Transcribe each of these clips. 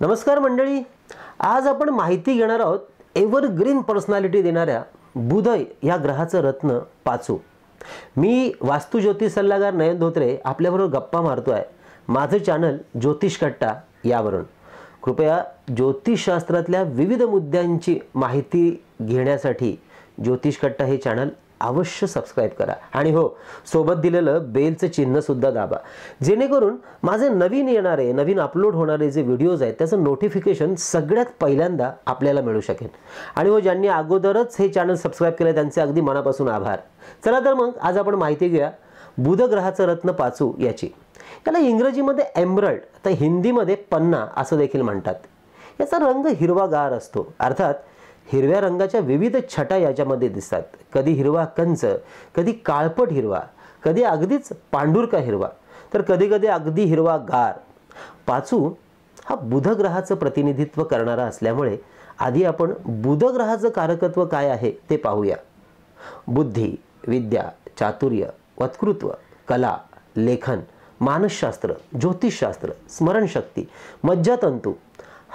नमस्कार मंडळी. आज आपण माहिती घेणार आहोत एव्हरग्रीन पर्सनॅलिटी देणाऱ्या बुधय या ग्रहाचं रत्न पाचू. मी वास्तू ज्योतिष सल्लागार नयन धोत्रे आपल्याबरोबर गप्पा मारतो आहे माझं चॅनल ज्योतिष कट्टा यावरून. कृपया ज्योतिषशास्त्रातल्या विविध मुद्द्यांची माहिती घेण्यासाठी ज्योतिष कट्टा हे चॅनल अवश्य सबस्क्राईब करा. आणि हो सोबत दिलेलं बेलचं चिन्हसुद्धा दाबा. जेणेकरून माझे नवीन येणारे नवीन अपलोड होणारे जे व्हिडिओज आहेत त्याचं नोटिफिकेशन सगळ्यात पहिल्यांदा आपल्याला मिळू शकेल. आणि हो ज्यांनी अगोदरच हे चॅनल सबस्क्राईब केलं त्यांचे अगदी मनापासून आभार. चला तर मग आज आपण माहिती घेऊया बुधग्रहाचं रत्न पाचू याची. याला इंग्रजीमध्ये एम्ब्रल्ड तर हिंदीमध्ये पन्ना असं देखील म्हणतात. याचा रंग हिरवागार असतो. अर्थात हिरव्या रंगाच्या विविध छटा याच्यामध्ये दिसतात. कधी हिरवा कंच कधी काळपट हिरवा कधी अगदीच पांडुरका हिरवा तर कधी कधी अगदी हिरवा गार. पाचू हा बुधग्रहाचं प्रतिनिधित्व करणारा असल्यामुळे आधी आपण बुधग्रहाचं कारकत्व काय आहे ते पाहूया. बुद्धी विद्या चातुर्य वक्तृत्व कला लेखन मानसशास्त्र ज्योतिषशास्त्र स्मरणशक्ती मज्जातंतू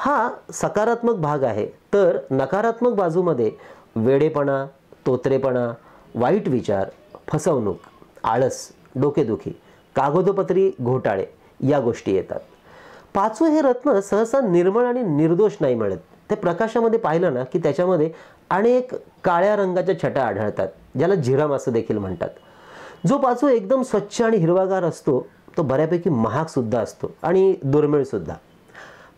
हा सकारात्मक भाग आहे. तर नकारात्मक बाजूमध्ये वेडेपणा तोत्रेपणा वाईट विचार फसवणूक आळस डोकेदुखी कागदोपत्री घोटाळे या गोष्टी येतात. पाचवं हे रत्न सहसा निर्मळ आणि निर्दोष नाही मिळत. ते प्रकाशामध्ये पाहिलं ना की त्याच्यामध्ये अनेक काळ्या रंगाच्या छटा आढळतात ज्याला झिरम असं देखील म्हणतात. जो पाचू एकदम स्वच्छ आणि हिरवागार असतो तो बऱ्यापैकी महागसुद्धा असतो आणि दुर्मिळसुद्धा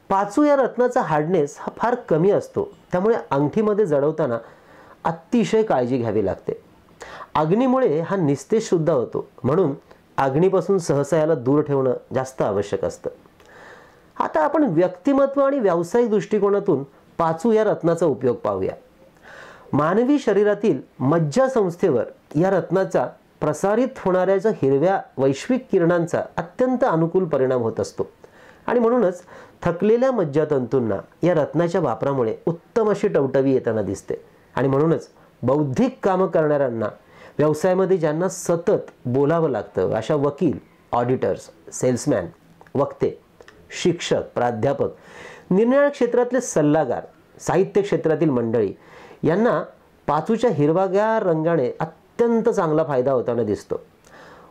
पाचू या रत्नाचा हार्डनेस हा फार कमी असतो. त्यामुळे अंगठीमध्ये जडवताना अतिशय काळजी घ्यावी लागते. अग्नीमुळे हा निस्तेज सुद्धा होतो. म्हणून अग्नीपासून सहसा याला दूर ठेवणं जास्त आवश्यक असतं. आता आपण व्यक्तिमत्व आणि व्यावसायिक दृष्टिकोनातून पाचू या रत्नाचा उपयोग पाहूया. मानवी शरीरातील मज्जा संस्थेवर या रत्नाचा प्रसारित होणाऱ्या ज्या हिरव्या वैश्विक किरणांचा अत्यंत अनुकूल परिणाम होत असतो. आणि म्हणूनच थकलेल्या मज्जातंतूंना या रत्नाच्या वापरामुळे उत्तम अशी टवटवी येताना दिसते. आणि म्हणूनच बौद्धिक कामं करणाऱ्यांना व्यवसायामध्ये ज्यांना सतत बोलावं लागतं अशा वकील ऑडिटर्स सेल्समॅन वक्ते शिक्षक प्राध्यापक निर्णय क्षेत्रातले सल्लागार साहित्य क्षेत्रातील मंडळी यांना पाचूच्या हिरवागार रंगाने अत्यंत चांगला फायदा होताना दिसतो.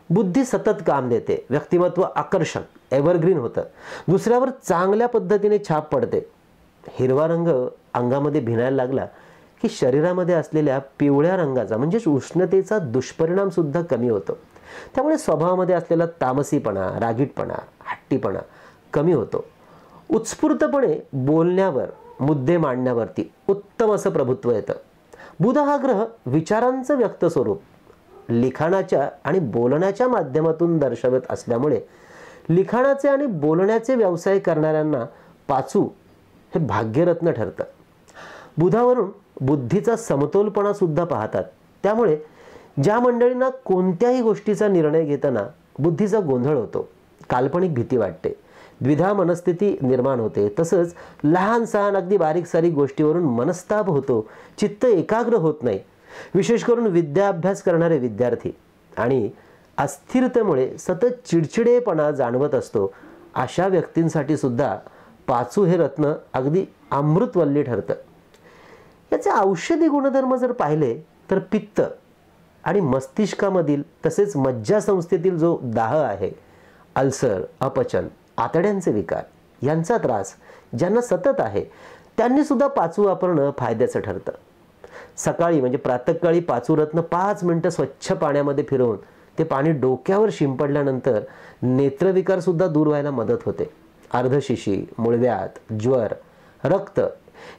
बुद्धी सतत काम देते. व्यक्तिमत्व आकर्षक एव्हरग्रीन होतं. दुसऱ्यावर चांगल्या पद्धतीने छाप पडते. हिरवा रंग अंगामध्ये भिनायला लागला की शरीरामध्ये असलेल्या पिवळ्या रंगाचा म्हणजेच उष्णतेचा दुष्परिणाम सुद्धा कमी होतो. त्यामुळे स्वभावामध्ये असलेला तामसीपणा रागीटपणा हट्टीपणा कमी होतो. उत्स्फूर्तपणे बोलण्यावर मुद्दे मांडण्यावरती उत्तम असं प्रभुत्व येतं. बुध हा ग्रह विचारांचं व्यक्त स्वरूप लिखाणाच्या आणि बोलण्याच्या माध्यमातून दर्शवत असल्यामुळे लिखाणाचे आणि बोलण्याचे व्यवसाय करणाऱ्यांना पाचू हे भाग्यरत्न ठरतं. बुधावरून बुद्धीचा समतोलपणा सुद्धा पाहतात. त्यामुळे ज्या मंडळींना कोणत्याही गोष्टीचा निर्णय घेताना बुद्धीचा गोंधळ होतो. काल्पनिक भीती वाटते. द्विधा मनस्थिती निर्माण होते. तसंच लहान सहान अगदी बारीक सारीक गोष्टीवरून मनस्ताप होतो. चित्त एकाग्र होत नाही. विशेष करून विद्याभ्यास करणारे विद्यार्थी. आणि अस्थिरतेमुळे सतत चिडचिडेपणा जाणवत असतो अशा व्यक्तींसाठी सुद्धा पाचू हे रत्न अगदी अमृतवल्ली ठरतं. याचे औषधी गुणधर्म जर पाहिले तर पित्त आणि मस्तिष्कामधील तसेच मज्जासंस्थेतील जो दाह आहे अल्सर अपचन आतड्यांचे विकार यांचा त्रास ज्यांना सतत आहे त्यांनी सुद्धा पाचू वापरणं फायद्याचं ठरतं. सकाळी म्हणजे प्रातकाळी पाचूरत्न पाच मिनटं स्वच्छ पाण्यामध्ये फिरवून ते पाणी डोक्यावर शिंपडल्यानंतर नेत्रविकारसुद्धा दूर व्हायला मदत होते. अर्धशिशी मुळव्यात ज्वर रक्त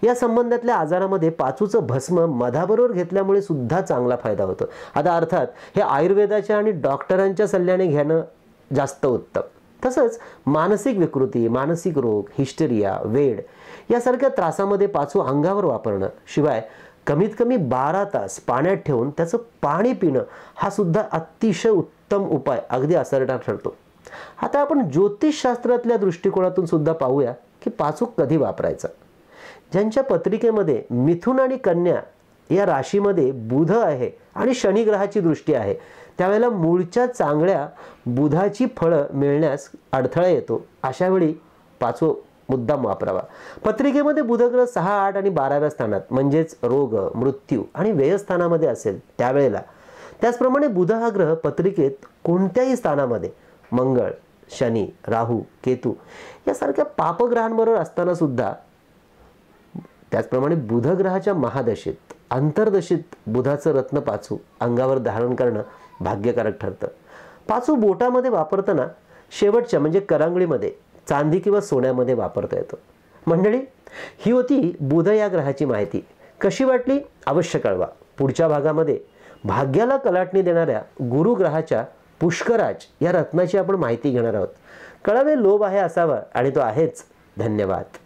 या संबंधातल्या आजारामध्ये पाचूचं भस्म मधाबरोबर घेतल्यामुळे सुद्धा चांगला फायदा होतो. आता अर्थात हे आयुर्वेदाच्या आणि डॉक्टरांच्या सल्ल्याने घेणं जास्त उत्तम. तसंच मानसिक विकृती मानसिक रोग हिस्टेरिया वेड यासारख्या त्रासामध्ये पाचू अंगावर वापरणं शिवाय कमीत कमी बारा तास पाण्यात ठेवून त्याचं पाणी पिणं हा सुद्धा अतिशय उत्तम उपाय. अगदी असरदार ठरतो. आता आपण ज्योतिषशास्त्रातल्या दृष्टिकोनातून सुद्धा पाहूया की पाचूक कधी वापरायचा. ज्यांच्या पत्रिकेमध्ये मिथुन आणि कन्या या राशीमध्ये बुध आहे आणि शनिग्रहाची दृष्टी आहे त्यावेळेला मूळच्या चांगल्या बुधाची फळं मिळण्यास अडथळा येतो. अशावेळी वेळी मुद्दाम वापरावा. पत्रिकेमध्ये बुधग्रह सहा आठ आणि बाराव्या स्थानात म्हणजेच रोग मृत्यू आणि व्ययस्थानामध्ये असेल त्यावेळेला. त्याचप्रमाणे बुध हा ग्रह पत्रिकेत कोणत्याही स्थानामध्ये मंगळ शनी राहू केतू यासारख्या पापग्रहांबरोबर असताना सुद्धा त्याचप्रमाणे बुधग्रहाच्या महादशेत अंतर्दशेत बुधाचं रत्न पाचू अंगावर धारण करणं भाग्यकारक ठरतं. पाचू बोटामध्ये वापरताना शेवटच्या म्हणजे करांगळीमध्ये चांदी किंवा सोन्यामध्ये वापरता येतो. मंडळी ही होती बुध या ग्रहाची माहिती. कशी वाटली? अवश्य कळवा. पुढच्या भागामध्ये भाग्याला कलाटणी देणाऱ्या गुरुग्रहाच्या पुष्कराज या रत्नाची आपण माहिती घेणार आहोत. कळावे लोभ आहे असावा आणि तो आहेच धन्यवाद.